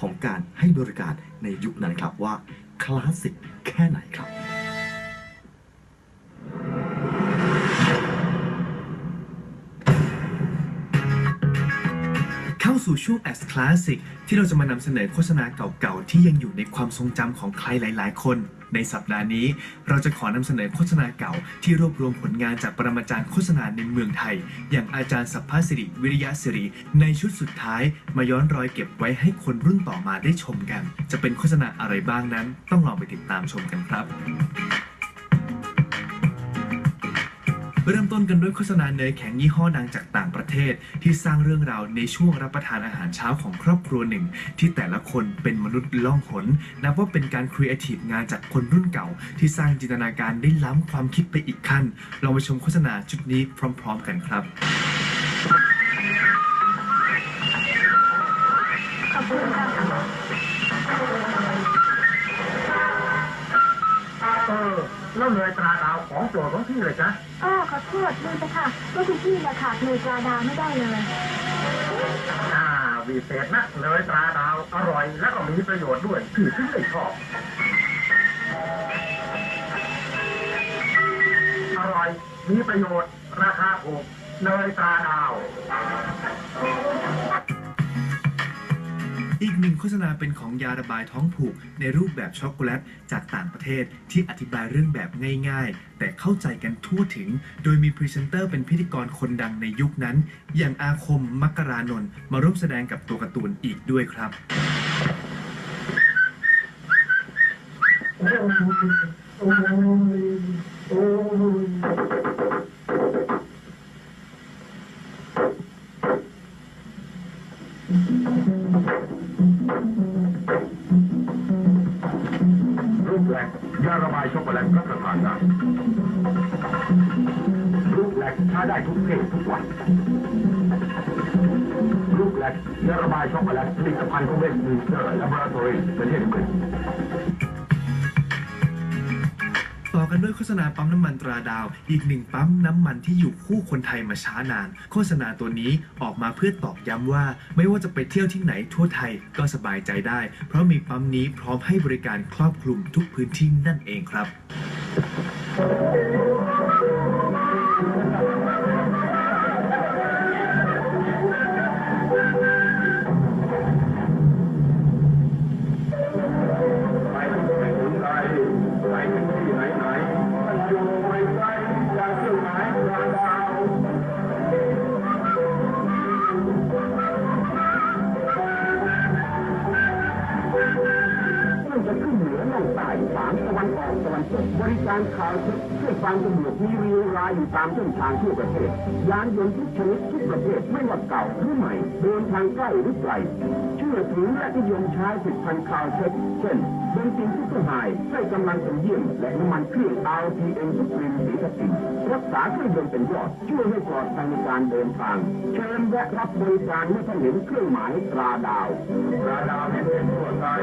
ของการให้บริการในยุคนั้นครับว่าคลาสสิกแค่ไหนครับ สู่ช่วง As Classic ที่เราจะมานำเสนอโฆษณาเก่าๆ ที่ยังอยู่ในความทรงจำของใครหลายๆ คน ในสัปดาห์นี้ เราจะขอนำเสนอโฆษณาเก่า ที่รวบรวมผลงานจากปรมาจารย์โฆษณาในเมืองไทย อย่างอาจารย์สัพพสิริวิริยะสิริ ในชุดสุดท้าย มาย้อนรอยเก็บไว้ให้คนรุ่นต่อมาได้ชมกัน จะเป็นโฆษณาอะไรบ้างนั้น ต้องลองไปติดตามชมกันครับ เริ่มต้นกันด้วยโฆษณาเนยแข็งยี่ห้อดังจากต่างประเทศ ที่สร้างเรื่องราวในช่วงรับประทานอาหารเช้าของครอบครัวหนึ่ง ที่แต่ละคนเป็นมนุษย์ล่องหนนับว่าเป็นการครีเอทีฟงานจากคนรุ่นเก่า ที่สร้างจินตนาการได้ล้ำความคิดไปอีกขั้นลองไปชมโฆษณาชุดนี้พร้อม ๆ กันครับ ของโปรดของพี่เลยจ๊ะอ้อขอโทษลืมไปค่ะว่าคุณพี่นะค่ะเลยปลาดาวไม่ได้เลยอ่าวิเศษนะเลยตราดาวอร่อยและก็มีประโยชน์ด้วยพี่ถึงได้ชอบอร่อยมีประโยชน์ราคาถูกเลยตราดาวอี กหนึ่งโฆษณาเป็นของยาระบายท้องผูก ในรูปแบบช็อกโกแลตจากต่างประเทศที่อธิบายเรื่องแบบง่ายๆ แต่เข้าใจกันทั่วถึง โดยมีพรีเซนเตอร์เป็นพิธีกรคนดังในยุคนั้น อย่างอาคมมักรานนท์มาร่วมแสดงกับตัวการ์ตูนอีกด้วยครับโอ้ยโอ้ยโอ้ย ปแลกยาระบายช็อกโกแลตรับประทานได้รูปแลกใช้ได้ทุกเพศทุกวัยรูปแลกยาระบายช็อกโกแลตผลิตภัณฑ์ของเวสต์มินสเตอร์และบราตอรีประเทศอังกฤษ กันด้วยโฆษณาปั๊มน้ำมันตราดาว อีกหนึ่งปั๊มน้ำมันที่อยู่คู่คนไทยมาช้านาน โฆษณาตัวนี้ออกมาเพื่อตอกย้ำว่า ไม่ว่าจะไปเที่ยวที่ไหนทั่วไทยก็สบายใจได้ เพราะมีปั๊มนี้พร้อมให้บริการครอบคลุมทุกพื้นที่นั่นเองครับ ขึ้นเหนือลงใต้สามตะวันออกตะวันตกบริการข่าวทุกเพื่อฟังสะดวกมีรีรายอยู่ตามเส้นทางทั่วประเทศยานยนต์ทุกชนิดทุกประเภทไม่ว่าเก่าหรือใหม่เดินทางใกล้หรือไกลเชื่อถือและนิยมใช้ผลิตภัณฑ์ข่าวเช็คเช่นเบนซินซุปเปอร์ไฮให้กำลังเป็นเยี่ยมและน้ำมันเครื่อง RPM ซุปรีมสีสตินรักษาเครื่องยนต์เป็นยอดช่วยให้ปลอดภัยในการเดินทางเชิญแวะรับบริการเมื่อท่านเห็นเครื่องหมายตราดาวปลาดาวเห็นเป็นทั่วไทย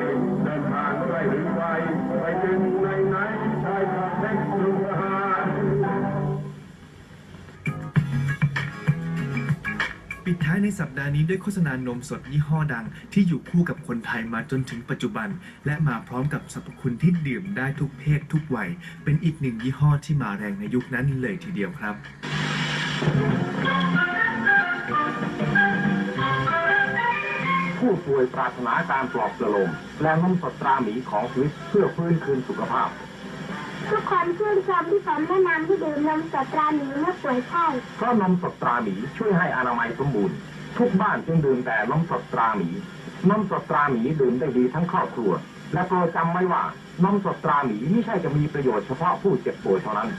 ปิดท้ายในสัปดาห์นี้ด้วยโฆษณานมสดยี่ห้อดัง ที่อยู่คู่กับคนไทยมาจนถึงปัจจุบัน และมาพร้อมกับสรรพคุณที่ดื่มได้ทุกเพศทุกวัย เป็นอีกหนึ่งยี่ห้อที่มาแรงในยุคนั้นเลยทีเดียวครับ ผู้ป่วยปรารถนาการปลอบประโลมและนมสดตราหมีของสวิสเพื่อฟื้นคืนสุขภาพ ทุกคนชื่นชมที่ผมแนะนำให้ดื่มนมสดตราหมีเมื่อป่วยไข้เพราะนมสดตราหมีช่วยให้อนามัยสมบูรณ์ทุกบ้านจึงดื่มแต่นมสดตราหมีนมสดตราหมีดื่มได้ดีทั้งครอบครัว และโปรดจำไว้ว่านมสดตราหมีไม่ใช่จะมีประโยชน์เฉพาะผู้เจ็บป่วยเท่านั้น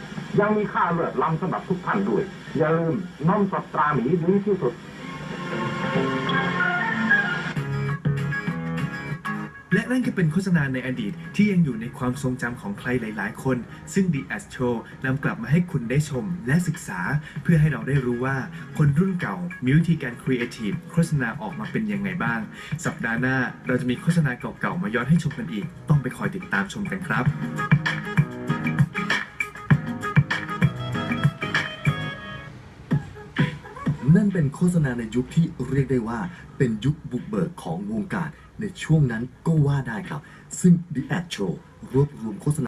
ยังมีค่าเลือดล้ำสำหรับทุกท่านด้วย อย่าลืมนมสดตราหมีดีที่สุด และนั่นก็เป็นโฆษณาในอดีตที่ยังอยู่ในความทรงจำของใครหลาย ๆ คน ซึ่ง The Astro นำกลับมาให้คุณได้ชมและศึกษา เพื่อให้เราได้รู้ว่า คนรุ่นเก่ามีวิธีการครีเอทีฟโฆษณาออกมาเป็นยังไงบ้าง สัปดาห์หน้าเราจะมีโฆษณาเก่า ๆ มาย้อนให้ชมกันอีก ต้องไปคอยติดตามชมกันครับนั่นเป็นโฆษณาในยุคที่เรียกได้ว่าเป็นยุคบุกเบิกของวงการ ในช่วงนั้นก็ว่าได้ครับ ซึ่ง The Ad Show รวบรวมโฆษณา